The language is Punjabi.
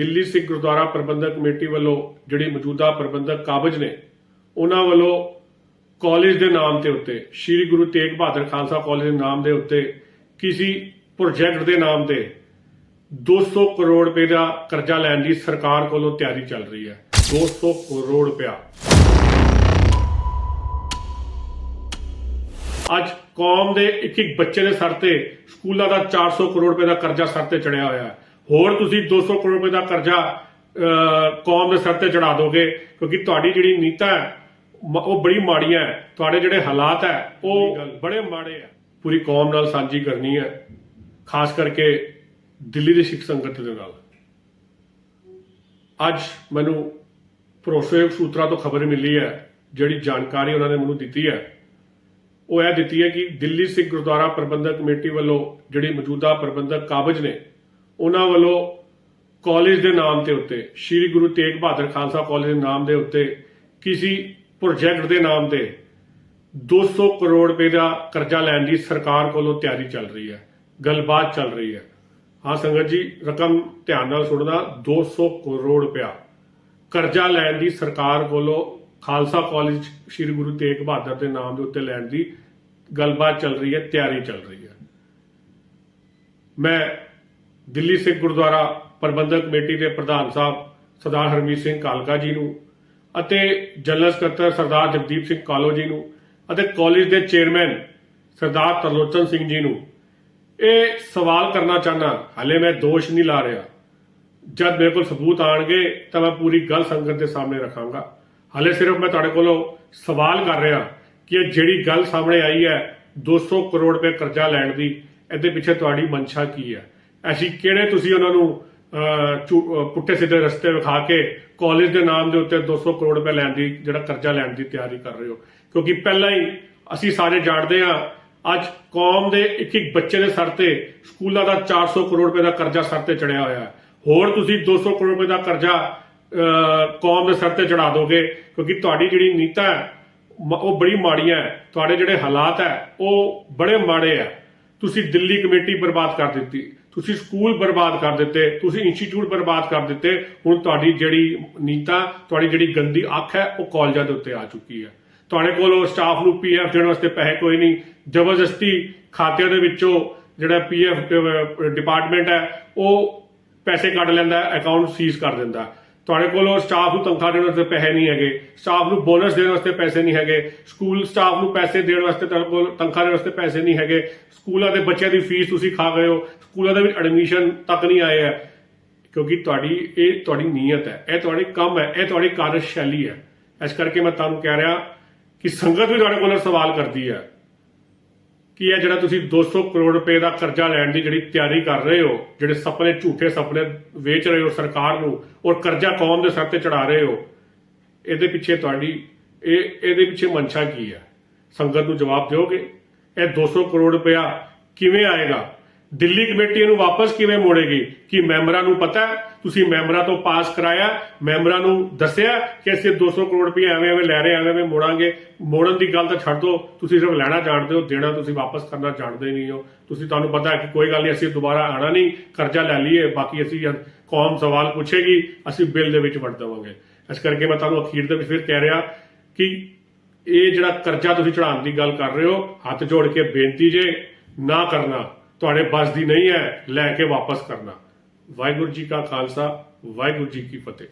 ਦਿੱਲੀ ਸਿੱਖ ਗੁਰਦੁਆਰਾ ਪ੍ਰਬੰਧਕ ਕਮੇਟੀ ਵੱਲੋਂ ਜਿਹੜੀ ਮੌਜੂਦਾ ਪ੍ਰਬੰਧਕ ਕਾਬਜ ਨੇ, ਉਹਨਾਂ ਵੱਲੋਂ ਕਾਲਜ ਦੇ ਨਾਮ ਦੇ ਉੱਤੇ, ਸ੍ਰੀ ਗੁਰੂ ਤੇਗ ਬਹਾਦਰ ਖਾਲਸਾ ਕਾਲਜ ਦੇ ਨਾਮ ਦੇ ਉੱਤੇ ਕਿਸੇ ਪ੍ਰੋਜੈਕਟ ਦੇ ਨਾਮ ਤੇ 200 ਕਰੋੜ ਰੁਪਏ ਦਾ ਕਰਜ਼ਾ ਲੈਣ ਦੀ ਸਰਕਾਰ ਕੋਲੋਂ ਤਿਆਰੀ ਚੱਲ ਰਹੀ ਹੈ। 200 ਕਰੋੜ ਰੁਪਇਆ। ਅੱਜ ਕੌਮ ਦੇ ਇੱਕ ਇੱਕ ਬੱਚੇ ਦੇ ਸਰ ਤੇ, ਸਕੂਲਾਂ ਦਾ 400 ਕਰੋੜ ਰੁਪਏ ਦਾ ਕਰਜ਼ਾ ਸਰ ਤੇ ਚੜਿਆ ਹੋਇਆ ਹੈ। ਹੋਰ ਤੁਸੀਂ 200 ਕਰੋੜ ਰੁਪਏ ਦਾ ਕਰਜ਼ਾ ਕੌਮ ਦੇ ਸਰ ਤੇ ਚੜਾ ਦੋਗੇ ਕਿਉਂਕਿ ਤੁਹਾਡੀ ਜਿਹੜੀ ਨੀਤਾ ਹੈ ਉਹ ਬੜੀ ਮਾੜੀਆਂ ਹੈ। ਤੁਹਾਡੇ ਜਿਹੜੇ ਹਾਲਾਤ ਹੈ ਉਹ ਬੜੇ ਮਾੜੇ ਹੈ। ਪੂਰੀ ਕੌਮ ਨਾਲ ਸਾਂਝੀ ਕਰਨੀ ਹੈ। ਖਾਸ ਕਰਕੇ ਦਿੱਲੀ ਦੀ ਸਿੱਖ ਸੰਗਤ ਦੇ ਨਾਲ। ਅੱਜ ਮੈਨੂੰ ਭਰੋਸੇਯੋਗ ਸੂਤਰਾਂ ਤੋਂ ਖਬਰ ਮਿਲੀ ਹੈ ਜਿਹੜੀ ਜਾਣਕਾਰੀ ਉਹਨਾਂ ਨੇ ਮੈਨੂੰ ਦਿੱਤੀ ਹੈ। ਉਹ ਇਹ ਦਿੱਤੀ ਹੈ ਕਿ ਦਿੱਲੀ ਸਿੱਖ ਗੁਰਦੁਆਰਾ ਪ੍ਰਬੰਧਕ ਕਮੇਟੀ ਵੱਲੋਂ ਜਿਹੜੀ ਮੌਜੂਦਾ ਪ੍ਰਬੰਧਕ ਕਾਬਜ ਨੇ ਉਹਨਾਂ ਵੱਲੋਂ ਕਾਲਜ ਦੇ ਨਾਮ ਦੇ ਉੱਤੇ, ਸ੍ਰੀ ਗੁਰੂ ਤੇਗ ਬਹਾਦਰ ਖਾਲਸਾ ਕਾਲਜ ਦੇ ਨਾਮ ਦੇ ਉੱਤੇ ਕਿਸੇ ਪ੍ਰੋਜੈਕਟ ਦੇ ਨਾਮ ਤੇ 200 ਕਰੋੜ ਰੁਪਏ ਦਾ ਕਰਜ਼ਾ ਲੈਣ ਦੀ ਸਰਕਾਰ ਕੋਲੋਂ ਤਿਆਰੀ ਚੱਲ ਰਹੀ ਹੈ, ਗੱਲਬਾਤ ਚੱਲ ਰਹੀ ਹੈ। ਹਾਂ ਸੰਗਤ ਜੀ, ਰਕਮ ਧਿਆਨ ਨਾਲ ਸੁਣਨਾ 200 ਕਰੋੜ ਰੁਪਇਆ ਕਰਜ਼ਾ ਲੈਣ ਦੀ ਸਰਕਾਰ ਕੋਲੋਂ ਖਾਲਸਾ ਕਾਲਜ ਸ੍ਰੀ ਗੁਰੂ ਤੇਗ ਬਹਾਦਰ ਦੇ ਨਾਮ ਦੇ ਉੱਤੇ ਲੈਣ ਦੀ ਗੱਲਬਾਤ ਚੱਲ ਰਹੀ ਹੈ, ਤਿਆਰੀ ਚੱਲ ਰਹੀ ਹੈ। ਮੈਂ ਦਿੱਲੀ ਸਿੱਖ ਗੁਰਦੁਆਰਾ ਪ੍ਰਬੰਧਕ ਕਮੇਟੀ ਦੇ ਪ੍ਰਧਾਨ ਸਾਹਿਬ ਸਰਦਾਰ ਹਰਮੀਤ ਸਿੰਘ ਕਾਲਕਾ ਜੀ ਨੂੰ ਅਤੇ ਜਨਰਲ ਸਕੱਤਰ ਸਰਦਾਰ ਜਗਦੀਪ ਸਿੰਘ ਕਾਲੋ ਜੀ ਨੂੰ ਅਤੇ ਕਾਲਜ ਦੇ ਚੇਅਰਮੈਨ ਸਰਦਾਰ ਤਰਲੋਚਨ ਸਿੰਘ ਜੀ ਨੂੰ। ਇਹ ਸਵਾਲ ਕਰਨਾ ਚਾਹਨਾ ਹਾਲੇ ਮੈਂ ਦੋਸ਼ ਨਹੀਂ ਲਾ ਰਿਹਾ। ਜਦ ਮੇਰੇ ਕੋਲ ਸਬੂਤ ਆਣਗੇ, ਤਾਂ ਮੈਂ ਪੂਰੀ ਗੱਲ ਸੰਗਤ ਦੇ ਸਾਹਮਣੇ ਰੱਖਾਂਗਾ। ਹਾਲੇ ਸਿਰਫ ਮੈਂ ਤੁਹਾਡੇ ਕੋਲੋਂ ਸਵਾਲ ਕਰ ਰਿਹਾ ਕਿ ਇਹ ਜਿਹੜੀ ਗੱਲ ਸਾਹਮਣੇ ਆਈ ਹੈ 200 ਕਰੋੜ ਰੁਪਏ ਕਰਜ਼ਾ ਲੈਣ ਦੀ, ਇਹਦੇ ਪਿੱਛੇ ਤੁਹਾਡੀ ਮਨਸ਼ਾ ਕੀ ਹੈ? ਅਸੀਂ ਕਿਹੜੇ ਤੁਸੀਂ ਉਹਨਾਂ ਨੂੰ ਅਹ, ਪੁੱਠੇ ਸਿੱਧੇ ਰਸਤੇ ਵਿਖਾ ਕੇ ਕਾਲਜ ਦੇ ਨਾਮ ਦੇ ਉੱਤੇ 200 ਕਰੋੜ ਰੁਪਏ ਲੈਣ ਦੀ ਜਿਹੜਾ ਕਰਜ਼ਾ ਲੈਣ ਦੀ ਤਿਆਰੀ ਕਰ ਰਹੇ ਹੋ। ਕਿਉਂਕਿ ਪਹਿਲਾਂ ਹੀ ਅਸੀਂ ਸਾਰੇ ਜਾਣਦੇ ਹਾਂ ਅੱਜ ਕੌਮ ਦੇ ਇੱਕ ਇੱਕ ਬੱਚੇ ਦੇ ਸਰ ਤੇ ਸਕੂਲਾਂ ਦਾ 400 ਕਰੋੜ ਰੁਪਏ ਦਾ ਕਰਜ਼ਾ ਸਰ ਤੇ ਚੜਿਆ ਹੋਇਆ ਹੈ। ਹੋਰ ਤੁਸੀਂ 200 ਕਰੋੜ ਰੁਪਏ ਦਾ ਕਰਜ਼ਾ ਕੌਮ ਦੇ ਸਰ ਤੇ ਚੜਾ ਦੋਗੇ ਕਿਉਂਕਿ ਤੁਹਾਡੀ ਜਿਹੜੀ ਨੀਤਾ ਹੈ ਉਹ ਬੜੀ ਮਾੜੀਆਂ ਹੈ। ਤੁਹਾਡੇ ਜਿਹੜੇ ਹਾਲਾਤ ਹੈ ਉਹ ਬੜੇ ਮਾੜੇ ਹੈ। ਤੁਸੀਂ ਦਿੱਲੀ ਕਮੇਟੀ ਬਰਬਾਦ ਕਰ ਦਿੱਤੀ। ਤੁਸੀਂ ਸਕੂਲ ਬਰਬਾਦ ਕਰ ਦਿੱਤੇ, ਤੁਸੀਂ ਇੰਸਟੀਚਿਊਟ ਬਰਬਾਦ ਕਰ ਦਿੱਤੇ, ਹੁਣ ਤੁਹਾਡੀ ਜਿਹੜੀ ਨੀਤਾ, ਤੁਹਾਡੀ ਜਿਹੜੀ ਗੰਦੀ ਅੱਖ ਹੈ, ਉਹ ਕਾਲਜਾਂ ਦੇ ਉੱਤੇ ਆ ਚੁੱਕੀ ਹੈ। ਤੁਹਾਡੇ ਕੋਲ ਉਹ ਸਟਾਫ ਨੂੰ ਪੀਐਫ ਦੇਣ ਵਾਸਤੇ ਪੈਸੇ ਕੋਈ ਨਹੀਂ, ਜ਼ਬਰਦਸਤੀ ਖਾਤਿਆਂ ਦੇ ਵਿੱਚੋਂ ਜਿਹੜਾ ਪੀਐਫ ਡਿਪਾਰਟਮੈਂਟ ਹੈ, ਉਹ ਪੈਸੇ ਕੱਢ ਲੈਂਦਾ ਅਕਾਊਂਟ ਸੀਜ਼ ਕਰ ਦਿੰਦਾ। ਤੁਹਾਡੇ ਕੋਲ ਸਟਾਫ ਨੂੰ ਤਨਖਾਹ ਦੇਣ ਵਾਸਤੇ ਪੈਸੇ ਨਹੀਂ ਹੈਗੇ ਸਟਾਫ ਨੂੰ ਬੋਨਸ ਦੇਣ ਵਾਸਤੇ ਪੈਸੇ ਨਹੀਂ ਹੈਗੇ ਸਕੂਲ ਸਟਾਫ ਨੂੰ ਪੈਸੇ ਦੇਣ ਵਾਸਤੇ ਤੁਹਾਡੇ ਕੋਲ ਤਨਖਾਹ ਦੇਣ ਵਾਸਤੇ ਪੈਸੇ ਨਹੀਂ ਹੈਗੇ, ਸਕੂਲਾਂ ਦੇ ਬੱਚਿਆਂ ਦੀ ਫੀਸ ਤੁਸੀਂ ਖਾ ਗਏ ਹੋ, ਸਕੂਲਾਂ ਦੇ ਵਿੱਚ ਐਡਮਿਸ਼ਨ ਤੱਕ ਨਹੀਂ ਆਏ ਹੈ। ਕਿਉਂਕਿ ਤੁਹਾਡੀ, ਇਹ ਤੁਹਾਡੀ ਨੀਅਤ ਹੈ, ਇਹ ਤੁਹਾਡੇ ਕੰਮ ਹੈ, ਇਹ ਤੁਹਾਡੀ ਕਾਰਜਸ਼ੈਲੀ ਹੈ। ਇਸ ਕਰਕੇ ਮੈਂ ਤੁਹਾਨੂੰ ਕਹਿ ਰਿਹਾ ਕਿ ਸੰਗਤ ਵੀ ਤੁਹਾਡੇ ਕੋਲ ਸਵਾਲ ਕਰਦੀ ਹੈ। ਕਿ ਇਹ ਜਿਹੜਾ ਤੁਸੀਂ 200 ਕਰੋੜ ਰੁਪਏ ਦਾ ਕਰਜ਼ਾ ਲੈਣ ਦੀ ਜਿਹੜੀ ਤਿਆਰੀ ਕਰ ਰਹੇ ਹੋ, ਜਿਹੜੇ ਸੁਪਨੇ, ਝੂਠੇ ਸੁਪਨੇ ਵੇਚ ਰਹੇ ਹੋ ਸਰਕਾਰ ਨੂੰ ਔਰ ਕਰਜ਼ਾ ਕੌਮ ਦੇ ਸਿਰ ਤੇ ਚੜਾ ਰਹੇ ਹੋ, ਇਹਦੇ ਪਿੱਛੇ ਤੁਹਾਡੀ, ਇਹ, ਇਹਦੇ ਪਿੱਛੇ ਮਨਸ਼ਾ ਕੀ ਹੈ? ਸੰਗਤ ਨੂੰ ਜਵਾਬ ਦਿਓਗੇ? ਇਹ 200 ਕਰੋੜ ਰੁਪਇਆ ਕਿਵੇਂ ਆਏਗਾ? ਦਿੱਲੀ ਕਮੇਟੀ ਇਹਨੂੰ ਵਾਪਸ ਕਿਵੇਂ ਮੋੜੇਗੀ? ਕਿ ਮੈਂਬਰਾਂ ਨੂੰ ਪਤਾ ਤੁਸੀਂ ਮੈਂਬਰਾਂ ਤੋਂ ਪਾਸ ਕਰਾਇਆ, ਮੈਂਬਰਾਂ ਨੂੰ ਦੱਸਿਆ ਕਿ ਅਸੀਂ 200 ਕਰੋੜ ਰੁਪਏ ਐਵੇਂ ਐਵੇਂ ਲੈ ਰਹੇ, ਐਵੇਂ ਐਵੇਂ ਮੋੜਾਂਗੇ। ਮੋੜਨ ਦੀ ਗੱਲ ਤਾਂ ਛੱਡ ਦਿਓ ਤੁਸੀਂ ਸਿਰਫ ਲੈਣਾ ਜਾਣਦੇ ਹੋ, ਦੇਣਾ ਤੁਸੀਂ ਵਾਪਸ ਕਰਨਾ ਜਾਣਦੇ ਨਹੀਂ ਹੋ। ਤੁਸੀਂ ਤੁਹਾਨੂੰ ਪਤਾ ਹੈ ਕਿ ਕੋਈ ਗੱਲ ਨਹੀਂ, ਅਸੀਂ ਦੁਬਾਰਾ ਆਣਾ ਨਹੀਂ, ਕਰਜ਼ਾ ਲੈ ਲਈਏ, ਬਾਕੀ ਅਸੀਂ ਕੌਮ ਸਵਾਲ ਪੁੱਛੇਗੀ, ਅਸੀਂ ਬਿੱਲ ਦੇ ਵਿੱਚ ਵੜ ਦੇਵਾਂਗੇ। ਇਸ ਕਰਕੇ ਮੈਂ ਤੁਹਾਨੂੰ ਅਖੀਰ ਦੇ ਵਿੱਚ ਫਿਰ ਕਹਿ ਰਿਹਾ ਕਿ ਇਹ ਜਿਹੜਾ ਕਰਜ਼ਾ ਤੁਸੀਂ ਚੜਾਉਣ ਦੀ ਗੱਲ ਕਰ ਰਹੇ ਹੋ, ਹੱਥ ਜੋੜ ਕੇ ਬੇਨਤੀ ਜੇ ਨਾ ਕਰਨਾ ਤੁਹਾਡੇ ਬਸ ਦੀ ਨਹੀਂ ਹੈ, ਲੈ ਕੇ ਵਾਪਸ ਕਰਨਾ। ਵਾਹਿਗੁਰੂ ਜੀ ਕਾ ਖਾਲਸਾ, ਵਾਹਿਗੁਰੂ ਜੀ ਕੀ ਫਤਿਹ।